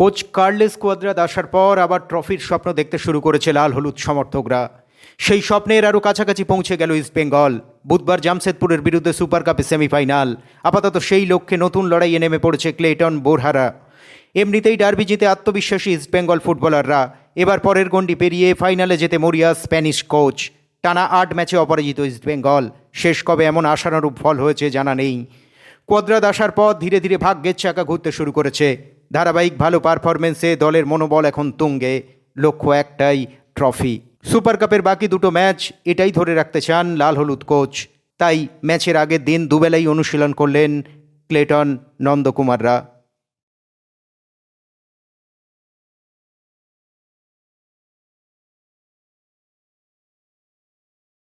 Coach Carles কোয়াদ্রাদ আসার পর আবার ট্রফির স্বপ্ন দেখতে শুরু করেছে লাল হলুদ সমর্থকরা। সেই স্বপ্নের আরও কাছাকাছি পৌঁছে গেল ইস্টবেঙ্গল বুধবার জামশেদপুরের বিরুদ্ধে সুপার কাপে সেমিফাইনাল। আপাতত সেই লক্ষ্যে নতুন লড়াইয়ে নেমে পড়েছে ক্লেটন বোরহারা। এমনিতেই ডার্বি জিতে আত্মবিশ্বাসী ইস্টবেঙ্গল ফুটবলাররা। এবার পরের গণ্ডি পেরিয়ে ফাইনালে যেতে মরিয়া স্প্যানিশ কোচ। টানা আট ম্যাচে অপরাজিত ইস্টবেঙ্গল শেষ কবে এমন আশানুরূপ ফল হয়েছে জানা নেই। কোয়াদ্রাদ আসার পর ধীরে ধীরে ভাগ্যের চাকা ঘুরতে শুরু করেছে। ধারাবাহিক ভালো পারফরমেন্সে দলের মনোবল এখন তুঙ্গে, লক্ষ্য একটাই, ট্রফি। সুপার কাপের বাকি দুটো ম্যাচ এটাই ধরে রাখতে চান লাল হলুদ কোচ। তাই ম্যাচের আগের দিন দুবেলাই অনুশীলন করলেন ক্লেটন নন্দকুমাররা।